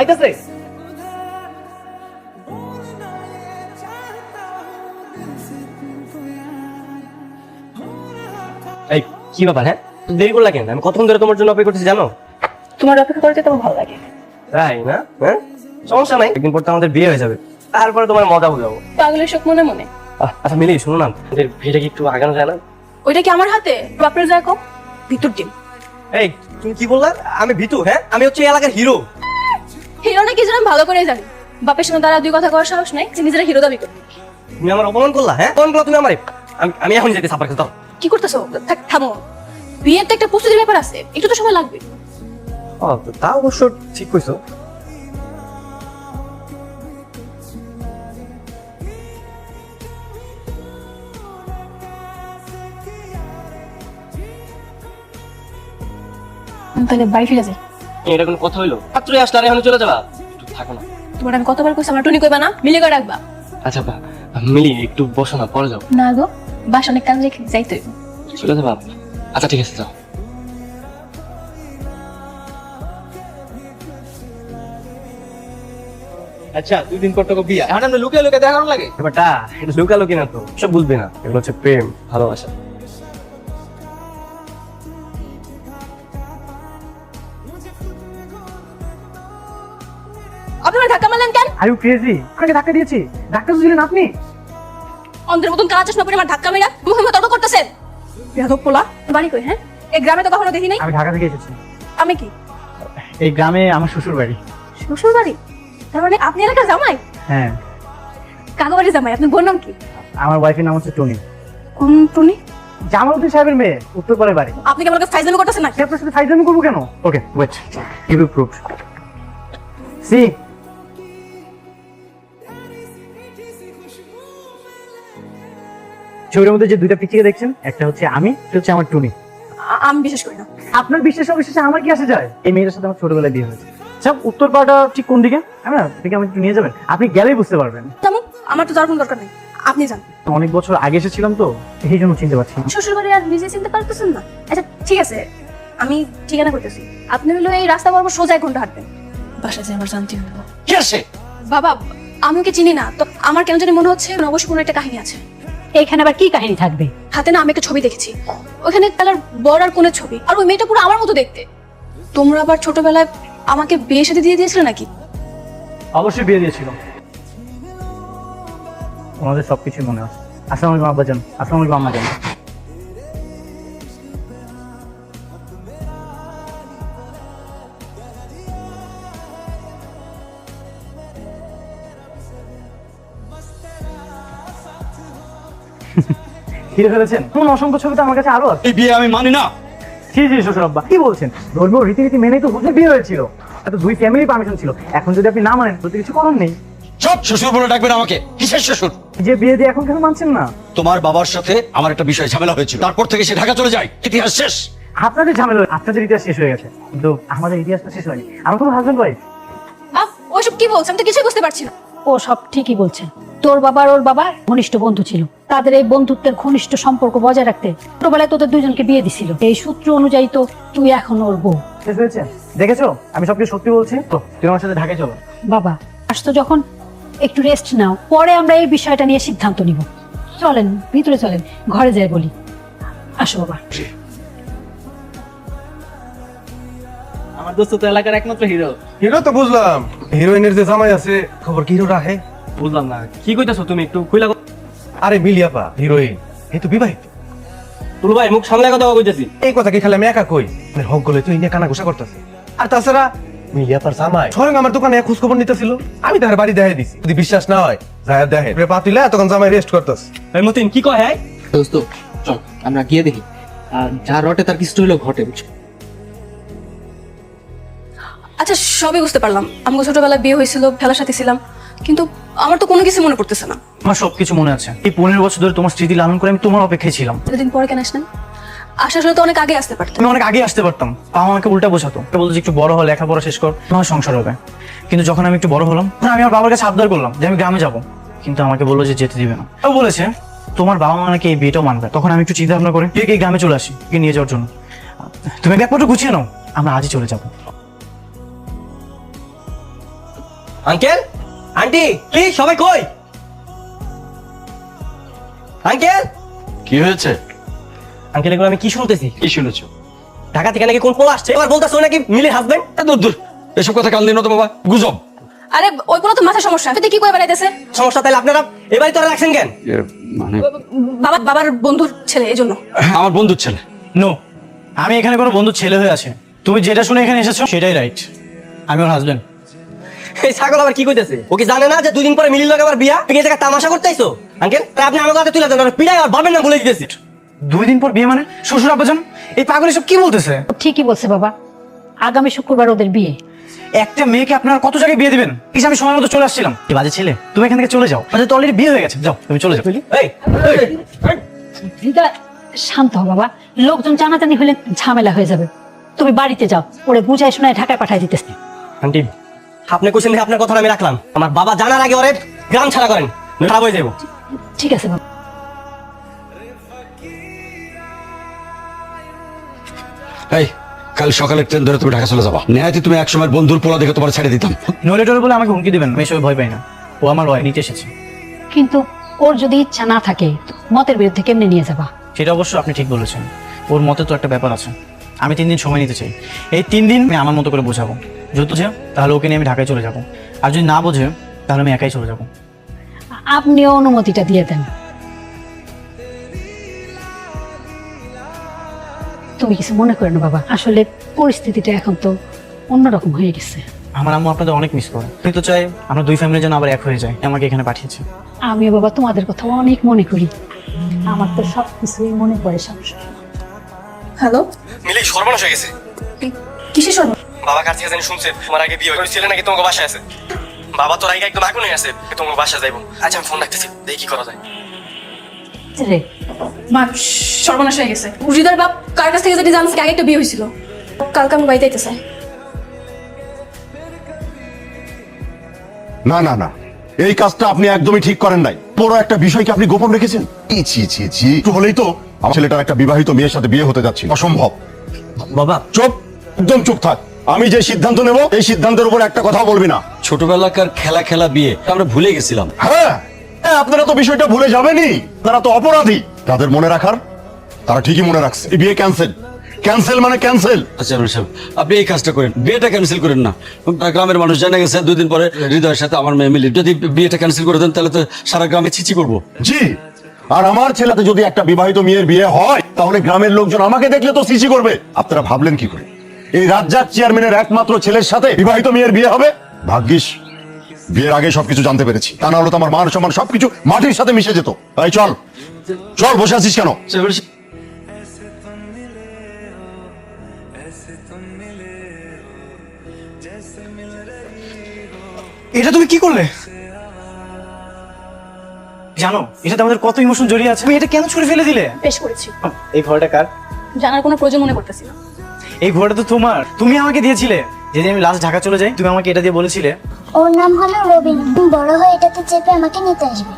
আইতাছে। এই কি ব্যাপার হ্যাঁ? দেরি করলা কেন? আমি কতক্ষণ ধরে তোমার জন্য অপেক্ষা করতেছি জানো? তোমার অপেক্ষা করতে তোমার ভালো লাগে। তাই না? হ্যাঁ? সমস্যা নাই। একদিন পর তো আমাদের বিয়ে হয়ে যাবে। তারপরে তোমার মজা বুঝাবো পাগলের শোক মনে মনে? আচ্ছা মিলি শুনো না। আমাদের বিয়েটা কি একটু আগানো যায় না? ওইটা কি আমার হাতে? বাপরে যায় কম ভিতর ডিম এই তুমি কি বললা? আমি ভিতু হ্যাঁ? আমি হচ্ছে এই এলাকার হিরো হিরোটা কি যেন ভালো করে জানি। বাপের সঙ্গে তারা দুই কথা করার সাহস নাই তুমি নিজেরা হিরো দাবি করো তুমি আমার অপমান করলা হ্যাঁ? অপমান করলা তুমি আমারে। আমি আমি এখন যেতে সাপার করতে কি করতেছো? থাক থামো। বিয়ের তো একটা প্রস্তুতির ব্যাপার আছে একটু তো সময় লাগবে। ও তা অবশ্য ঠিক কইছো। তাহলে বাড়ি ফিরে যাই। এটা কোনো কথা হইল? মাত্রই আসলে আর এখন চলে যাবা? একটু থাকো না। তোমার আমি কতবার কইছি আমার টুনি কইবা না মিলে করে রাখবা। আচ্ছা বা মিলি একটু বসো না পরে যাও না গো বাস অনেক কাজ রেখে যাইতে হইব। চলে যাবা? আচ্ছা ঠিক আছে যাও। আচ্ছা দুই দিন পর তোকে বিয়া। এখন আমরা লুকিয়ে লুকিয়ে দেখানো লাগে? ব্যাপারটা এটা লুকালো কিনা তো সব বুঝবে না। এগুলো হচ্ছে প্রেম ভালোবাসা। আপনি আমার ধাক্কা মারলেন কেন? আর ইউ ক্রেজি আপনাকে ধাক্কা দিয়েছি। ধাক্কা তো দিলেন আপনি। অন্ধের মতন কাজ চশমা পরে আমার ধাক্কা মেরা মুখে মুখে তর্ক করতেছেন বেয়াদব পোলা বাড়ি কই হ্যাঁ? এই গ্রামে তো কখনো দেখি নাই। আমি ঢাকা থেকে এসেছি। আমি কি? এই গ্রামে আমার শ্বশুর বাড়ি। শ্বশুর বাড়ি? তার মানে আপনি এলাকার জামাই? হ্যাঁ। কাকা বাড়ির জামাই আপনার বোন নাম কি? আমার ওয়াইফের নাম হচ্ছে টনি। কোন টুনি? জামালউদ্দিন সাহেবের মেয়ে উত্তরপাড়ের বাড়ি। আপনি কি আমার কাছে ফাইজলামি করতেছেন না আপনার সাথে ফাইজলামি করব কেন? Okay wait give you proof see ছবির মধ্যে যে দুইটা পিকচার দেখছেন একটা হচ্ছে আমি একটা হচ্ছে আমার টুনি। আমি বিশ্বাস করি না। আপনার বিশ্বাস অবিশ্বাসে আমার কি আসে যায়? এই মেয়েটার সাথে আমার ছোটবেলায় বিয়ে হয়েছে। উত্তরপাড়াটা ঠিক কোন দিকে? আমি না দিকে আমি নিয়ে যাবেন। আপনি গেলেই বুঝতে পারবেন। তেমন আমার তো যাওয়ার কোনো দরকার নেই। আপনি যান। অনেক বছর আগে এসেছিলাম তো এই জন্য চিনতে পারছি না। শ্বশুর বাড়ি আর নিজে চিনতে পারতেছেন না? আচ্ছা ঠিক আছে আমি ঠিকানা করতেছি। আপনি হলো এই রাস্তা বরাবর সোজা এক ঘণ্টা হাঁটবেন। বাসা যে আমার শান্তি কি বাবা আমি ওকে চিনি না তো আমার কেন জানি মনে হচ্ছে অবশ্যই কোনো একটা কাহিনী আছে। এখানে আবার কি কাহিনী থাকবে? হাতে না আমি একটা ছবি দেখেছি। ওখানে তার বর আর কোনের ছবি। আর ওই মেয়েটা পুরো আমার মতো দেখতে। তোমরা আবার ছোটবেলায় আমাকে বিয়ে সাথে দিয়ে দিয়েছিলে নাকি? অবশ্যই বিয়ে দিয়েছিল। ওনাদের সবকিছু মনে আছে। আসসালামু আলাইকুম আব্বাজান। আসসালামু আলাইকুম আম্মাজান। ফিরে ফেলেছেন? কোন অসংখ্য ছবি তো আমার কাছে আরও আছে। এই বিয়ে আমি মানি না। জি জি শ্বশুর আব্বা কি বলছেন? ধর্মীয় রীতিনীতি মেনেই তো হুজুর বিয়ে হয়েছিল। এত দুই ফ্যামিলি পারমিশন ছিল। এখন যদি আপনি না মানেন তো কিছু করার নেই। সব শ্বশুর বলে ডাকবেন আমাকে। কিসের শ্বশুর? যে বিয়ে দিয়ে এখন কেন মানছেন না? তোমার বাবার সাথে আমার একটা বিষয় ঝামেলা হয়েছিল। তারপর থেকে সে ঢাকা চলে যায়। ইতিহাস শেষ। আপনাদের ঝামেলা আপনাদের ইতিহাস শেষ হয়ে গেছে। কিন্তু আমাদের ইতিহাসটা শেষ হয়নি। আমার কোনো হাজবেন্ড ওয়াইফ আপ ওইসব কি বলছেন তো কিছুই বুঝতে পারছি না। ও সব ঠিকই বলছে। তোর বাবার ওর বাবার ঘনিষ্ঠ বন্ধু ছিল। তাদের এই বন্ধুত্বের ঘনিষ্ঠ সম্পর্ক বজায় রাখতে ছোটবেলায় তোদের দুজনকে বিয়ে দিছিল। এই সূত্র অনুযায়ী তো তুই এখন ওর বউ। শেষ হয়েছে দেখেছ? আমি সবকিছু সত্যি বলছি। তো তুমি আমার সাথে ঢাকায় চলো। বাবা আসতো যখন একটু রেস্ট নাও। পরে আমরা এই বিষয়টা নিয়ে সিদ্ধান্ত নিব। চলেন ভিতরে চলেন ঘরে যাই বলি। আসো বাবা। আমার দোস্ত তো এলাকার একমাত্র হিরো। হিরো তো বুঝলাম। হিরোইনের যে জামাই আছে খবর কি হিরো রাখে বুঝলাম না। কি কইতাছো তুমি একটু? খুইলা আরে মিলিয়াপা হিরোইন এই তো বিবাহিত। ভাই মুখ সামনে কথা কইতেছি। এই কথা কি খালি আমি একা কই? মানে হক গলে তুই কানা ঘুষা করতেছে। আর তাছাড়া মিলিয়াপার জামাই স্বয়ং আমার দোকানে খোঁজ খবর নিতেছিল। আমি তার বাড়ি দেখাই দিছি। যদি বিশ্বাস না হয় যায় দেখে পাতিলা তখন জামাই রেস্ট করতেছ। এই মতিন কি কয় হ্যাঁ? দোস্ত চল আমরা গিয়ে দেখি। আর যা রটে তার কিছু ঘটে বুঝছ? আচ্ছা সবই বুঝতে পারলাম। আমাকে ছোটবেলায় বিয়ে হয়েছিল ফেলার সাথে ছিলাম। কিন্তু আমার তো কোনো কিছু মনে পড়তেছে না। আমার সবকিছু মনে আছে। এই পনেরো বছর ধরে তোমার স্মৃতি লালন করে আমি তোমার অপেক্ষায় ছিলাম। এতদিন পরে কেন আসলেন? আসার হলে তো অনেক আগে আসতে পারতাম। তুমি অনেক আগে আসতে পারতাম। বাবা আমাকে উল্টা বোঝাতো। বলতো যে একটু বড় হলে লেখাপড়া শেষ কর তোমার সংসার হবে। কিন্তু যখন আমি একটু বড় হলাম তখন আমি আমার বাবার কাছে আবদার করলাম যে আমি গ্রামে যাব। কিন্তু আমাকে বলল যে যেতে দিবে না। ও বলেছে তোমার বাবা মা নাকি এই বিয়েটাও মানবে তখন আমি একটু চিন্তা ভাবনা করে তুই কি গ্রামে চলে আসি তুই নিয়ে যাওয়ার জন্য। তুমি ব্যাগপত্র গুছিয়ে নাও আমরা আজই চলে যাব। আঙ্কেল? আন্টি প্লিজ সবাই কই? আঙ্কেল? কি হয়েছে? আঙ্কেল এগুলো আমি কি শুনতেছি? কি শুনেছো? ঢাকা থেকে নাকি কোন পোলা আসছে? এবার বলতেছো নাকি মিলির হাজবেন্ড দূর দূর। এসব কথা কাল দিন তো বাবা গুজব। আরে ওই কোনো তো মাথা সমস্যা। তুই কি করে বেড়াইতেছে? সমস্যা তাহলে আপনারা এবারই তোরা রাখছেন কেন? মানে বাবা বাবার বন্ধুর ছেলে এই জন্য। আমার বন্ধুর ছেলে। নো আমি এখানে কোনো বন্ধু ছেলে হয়ে আছে। তুমি যেটা শুনে এখানে এসেছ সেটাই রাইট আমি ওর হাজবেন্ড এই ছাগল আবার কি কইতেছে? ও কি জানে না যে দুদিন পরে মিলির লগে আবার বিয়া? তুমি এই জায়গায় তামাশা করতেইছো? আঙ্কেল তাই আপনি আমার কাছে তুলে দেন আর পিড়াই আর ভাবেন না বলে দিতেছি। দুই দিন পর বিয়ে মানে? শ্বশুর আব্বাজান? এই পাগল এসব কি বলতেছে? ঠিকই বলছে বাবা। আগামী শুক্রবার ওদের বিয়ে। একটা মেয়েকে আপনারা কত জায়গায় বিয়ে দিবেন? যে আমি সময় মতো চলে আসছিলাম। কি বাজে ছেলে? তুমি এখান থেকে চলে যাও। আমাদের তো অলরেডি বিয়ে হয়ে গেছে। যাও তুমি চলে যাও। এই এই, শান্ত হ বাবা। লোকজন জানাজানি হলে ঝামেলা হয়ে যাবে। তুমি বাড়িতে যাও। ওরে বুঝাই শোনায় ঢাকায় পাঠাই দিতেছে। আন্টি আপনি কোশ্চেন দেখে আপনার কথা আমি রাখলাম। আমার বাবা জানার আগে ওরে গ্রাম ছাড়া করেন খারাপ হয়ে যাব ঠিক আছে বাবা। এই কাল সকালে ট্রেন ধরে তুমি ঢাকা চলে যাবা। নেহাতি তুমি এক সময় বন্ধুর পোলা দেখে তোমার ছেড়ে দিতাম। টোলে বলে আমাকে হুমকি দিবেন আমি এসবে ভয় পাই না। ও আমার ভয় নিতে এসেছে। কিন্তু ওর যদি ইচ্ছা না থাকে মতের বিরুদ্ধে কেমনে নিয়ে যাবা? সেটা অবশ্য আপনি ঠিক বলেছেন। ওর মতে তো একটা ব্যাপার আছে। আমি তিন দিন সময় নিতে চাই। এই তিন দিন আমি আমার মতো করে বোঝাবো। যদি বোঝে তাহলে ওকে নিয়ে আমি ঢাকায় চলে যাব। আর যদি না বোঝে তাহলে আমি একাই চলে যাব। আপনিও অনুমতিটা দিয়ে দেন। তুমি কিছু মনে করেন বাবা আসলে পরিস্থিতিটা এখন তো অন্যরকম হয়ে গেছে। আমার আম্মু আপনাদের অনেক মিস করে। আমি তো চাই আমরা দুই ফ্যামিলি যেন আবার এক হয়ে যায় আমাকে এখানে পাঠিয়েছে। আমিও বাবা তোমাদের কথা অনেক মনে করি। আমার তো সব কিছুই মনে পড়ে সমস্যা। হ্যালো? মিলি সর্বনাশ হয়ে গেছে। কিসের সর্ব বাবা থেকে জানি শুনছে? তোমার আগে বিয়ে ছেলে নাকি তোমাকে বাসায় আছে? বাবা তোর আগে একদম আগুন আছে তোমাকে বাসায় যাইবো। আচ্ছা আমি ফোন রাখতেছি দেখি কি করা যায়। রে মা সর্বনাশ হয়ে গেছে। বাপ কার কাছ থেকে জানছে আগে একটা বিয়ে হয়েছিল? কালকে আমি বাড়িতে আইতেছে। না না না এই কাজটা আপনি একদমই ঠিক করেন নাই। বড় একটা বিষয়কে আপনি গোপন রেখেছেন? ছি, ছি ছি ছি। একটু হলেই তো আমার ছেলেটার একটা বিবাহিত মেয়ের সাথে বিয়ে হতে যাচ্ছে অসম্ভব। বাবা চুপ। একদম চুপ থাক। আমি যে সিদ্ধান্ত নেব এই সিদ্ধান্তের উপর একটা কথা বলবি না। ছোটবেলাকার খেলা খেলা বিয়ে আমরা ভুলে গেছিলাম। হ্যাঁ হ্যাঁ, আপনারা তো বিষয়টা ভুলে যাবেনই। তারা তো অপরাধী। তাদের মনে রাখার তারা ঠিকই মনে রাখছে। এই বিয়ে ক্যান্সেল ক্যান্সেল মানে ক্যান্সেল আচ্ছা আমির সাহেব আপনি এই কাজটা করেন। বিয়েটা ক্যান্সেল করেন না। গ্রামের মানুষ জানা গেছে দুই দিন পরে হৃদয়ের সাথে আমার মেয়ে মিলি। যদি বিয়েটা ক্যান্সেল করে দেন তাহলে তো সারা গ্রামে ছিচি করব। জি। আর আমার ছেলেতে যদি একটা বিবাহিত মেয়ের বিয়ে হয় তাহলে গ্রামের লোকজন আমাকে দেখলে তো সিসি করবে। আপনারা ভাবলেন কি করে? এই রাজ্জাক চেয়ারম্যানের একমাত্র ছেলের সাথে বিবাহিত মেয়ের বিয়ে হবে? ভাগ্যিস বিয়ের আগে সবকিছু জানতে পেরেছি। তা না হলে তো আমার মান সম্মান সবকিছু মাটির সাথে মিশে যেত। তাই চল চল বসে আছিস কেন? এটা তুমি কি করলে? জানো এটাতে আমাদের কত ইমোশন জড়িয়ে আছে। তুমি এটা কেন ছুড়ে ফেলে দিলে? বেশ করেছি। এই ঘরটা কার? জানার কোনো প্রয়োজন মনে করতেছি না। এই ঘোড়াটা তো তোমার। তুমি আমাকে দিয়েছিলে। যেদিন আমি লাস্ট ঢাকা চলে যাই তুমি আমাকে এটা দিয়ে বলেছিলে। ওর নাম হলো রবিন বড় হয়ে এটাতে চেপে আমাকে নিতে আসবে।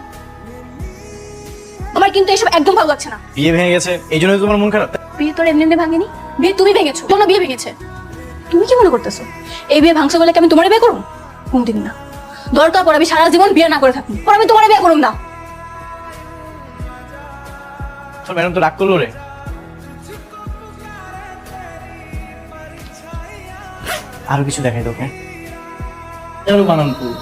আমার কিন্তু এসব একদম ভালো লাগছে না। বিয়ে ভেঙে গেছে। এই জন্য তোমার মন খারাপ। বিয়ে তোর এমনি এমনি ভাঙেনি? বিয়ে তুমি ভেঙেছো কেন বিয়ে ভেঙেছে। তুমি কি মনে করতেছো? এই বিয়ে ভাঙছো বলে কি আমি তোমার বিয়ে করুম? কোনদিন না। দরকার পর আমি সারা জীবন বিয়ে না করে থাকি পর আমি তোমার বিয়ে করুম না। ম্যাডাম তো রাগ করল রে। আরও কিছু দেখাই তোকে। বানানপুর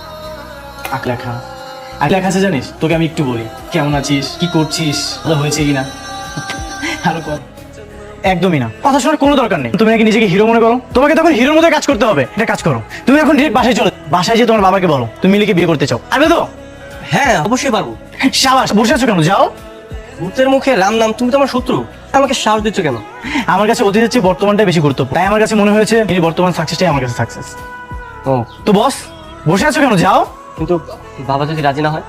জানিস? তোকে আমি একটু বলি কেমন আছিস? কি করছিস? ভালো হয়েছে কিনা আরও কর। একদমই না। কথা শোনার কোনো দরকার নেই। তুমি নাকি নিজেকে হিরো মনে করো। তোমাকে তখন হিরোর মধ্যে কাজ করতে হবে। এটা কাজ করো। তুমি এখন ডিরেক্ট বাসায় চলে বাসায় যে তোমার বাবাকে বলো। তুমি মিলিকে বিয়ে করতে চাও। পারবে তো? হ্যাঁ অবশ্যই পারব। সাবাস বসে আছো কেন? যাও। ভূতের মুখে রাম নাম তুমি তো আমার শত্রু। আমাকে সাহস দিচ্ছ কেন? আমার কাছে অতীতের চেয়ে বর্তমানটাই বেশি গুরুত্বপূর্ণ। তাই আমার কাছে মনে হয়েছে এই বর্তমান সাকসেসটাই আমার কাছে সাকসেস ও। তো বস বসে আছো কেন? যাও। কিন্তু বাবা যদি রাজি না হয়?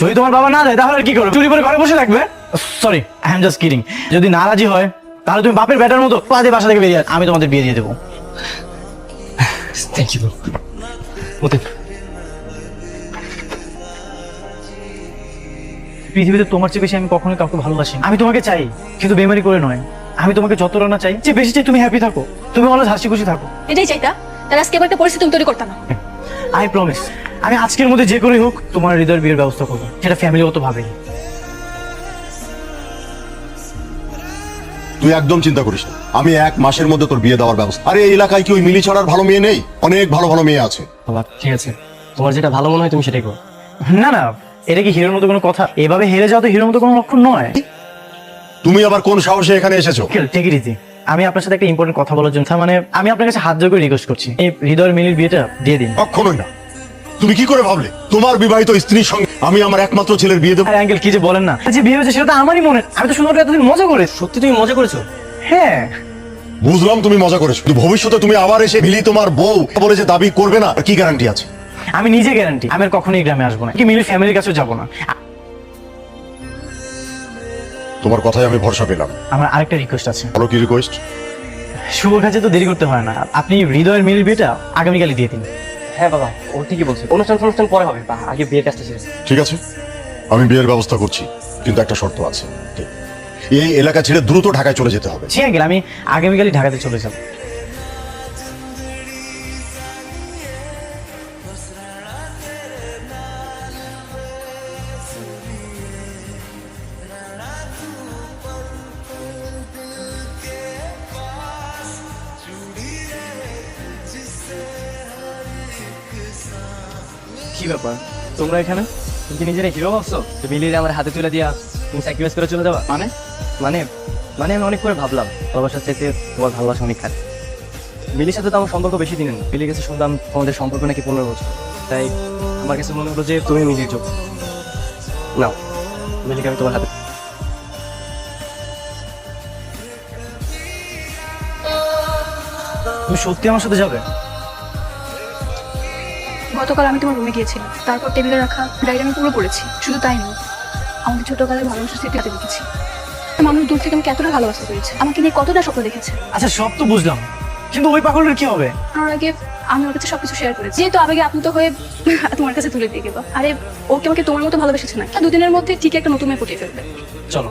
যদি তোমার বাবা না দেয় তাহলে আর কি করবে? চুরি করে ঘরে বসে থাকবে? Sorry I am just kidding যদি না রাজি হয় তাহলে তুমি বাপের বেটার মতো পাদে বাসা থেকে বেরিয়ে। আমি তোমাদের বিয়ে দিয়ে দেবো। থ্যাংক ইউ ওতে পৃথিবীতে তোমার চেয়ে বেশি আমি কখনোই কাউকে ভালোবাসি আমি তোমাকে চাই কিন্তু বেমারি করে নয়। আমি তোমাকে যত রানা চাই যে বেশি চাই তুমি হ্যাপি থাকো। তুমি অলওয়েজ হাসি খুশি থাকো। এটাই চাইতা তার আজকে এবার একটা পরিস্থিতি তুমি তৈরি করতাম। না আই প্রমিস আমি আজকের মধ্যে যে করেই হোক তোমার হৃদয়ের বিয়ের ব্যবস্থা করব। সেটা ফ্যামিলিগত ভাবেই তুই একদম চিন্তা করিস না। আমি এক মাসের মধ্যে তোর বিয়ে দেওয়ার ব্যবস্থা। আরে এই এলাকায় কি ওই মিলি ছাড়ার ভালো মেয়ে নেই? অনেক ভালো ভালো মেয়ে আছে। বাবা ঠিক আছে। তোমার যেটা ভালো মনে হয় তুমি সেটাই করো। না না এটা কি হিরোর মতো কোনো কথা? এভাবে হেরে যাওয়া তো হিরোর মতো কোনো লক্ষণ নয়। তুমি আবার কোন সাহসে এখানে এসেছ? ইজি আমি আপনার সাথে একটা ইম্পর্টেন্ট কথা বলার জন্য তার মানে আমি আপনার কাছে হাত জোর করে রিকোয়েস্ট করছি। এই হৃদয়ের মিলির বিয়েটা দিয়ে দিন। কখনোই না। তুমি কি করে ভাবলে? তোমার বিবাহিত স্ত্রীর সঙ্গে আমি আমার একমাত্র ছেলের বিয়ে দেবো? আরে আঙ্কেল কি যে বলেন না। যে বিয়ে হয়েছে সেটা তো আমারই মনে আমি তো শুধুমাত্র এতদিন মজা করে সত্যি তুমি মজা করেছ? হ্যাঁ। বুঝলাম তুমি মজা করেছ কিন্তু ভবিষ্যতে তুমি আবার এসে মিলি তোমার বউ বলে যে দাবি করবে না আর কি গ্যারান্টি আছে? আমি নিজে গ্যারান্টি আমি আর কখনোই গ্রামে আসব না। কি মিলির ফ্যামিলির কাছেও যাব না। তোমার কথায় আমি ভরসা পেলাম। আমার আরেকটা রিকোয়েস্ট আছে। বলো কি রিকোয়েস্ট শুভ কাজে তো দেরি করতে হয় না। আপনি হৃদয়ের মিল বিয়েটা আগামীকালই দিয়ে দিন। হ্যাঁ বাবা ও ঠিকই বলছে। অনুষ্ঠান অনুষ্ঠান পরে হবে বা আগে বিয়ের কাজটা শেষ ঠিক আছে। আমি বিয়ের ব্যবস্থা করছি কিন্তু একটা শর্ত আছে। এই এলাকা ছেড়ে দ্রুত ঢাকায় চলে যেতে হবে। ঠিক আছে আমি আগামীকালই ঢাকাতে চলে যাব। কি ব্যাপার? তোমরা এখানে? তুমি কি নিজেরা হিরো ভাবছ? তো মিলিয়ে আমার হাতে তুলে দিয়া তুমি স্যাক্রিফাইস করে চলে যাবা? মানে? মানে মানে আমি অনেক করে ভাবলাম ভালোবাসার চাইতে তোমার ভালোবাসা অনেক খারাপ মিলির সাথে তো আমার সম্পর্ক বেশি দিনের না। মিলির কাছে শুনলাম তোমাদের সম্পর্ক নাকি পনেরো বছর। তাই আমার কাছে মনে হলো যে তুমি মিলির যোগ নাও মিলিকে আমি তোমার হাতে তুমি সত্যি আমার সাথে যাবে? গতকাল আমি তোমার রুমে গিয়েছিলাম। তারপর টেবিলে রাখা ডায়েরি আমি পুরো পড়েছি। শুধু তাই নয় আমাদের ছোটবেলায় ভালোবাসার স্মৃতি হাতে লিখেছি মানুষ দূর থেকে আমাকে এতটা ভালোবাসা করেছে। আমাকে নিয়ে কতটা স্বপ্ন দেখেছে। আচ্ছা সব তো বুঝলাম। কিন্তু ওই পাগলের কি হবে? আর আগে আমি ওর কাছে সবকিছু শেয়ার করেছি। যেহেতু আবেগে আপ্লুত হয়ে তোমার কাছে তুলে দিয়ে গেল আরে ওকে আমাকে তোমার মতো ভালোবেসেছে না দুদিনের মধ্যে ঠিক একটা নতুন মেয়ে ফুটিয়ে ফেলবে। চলো।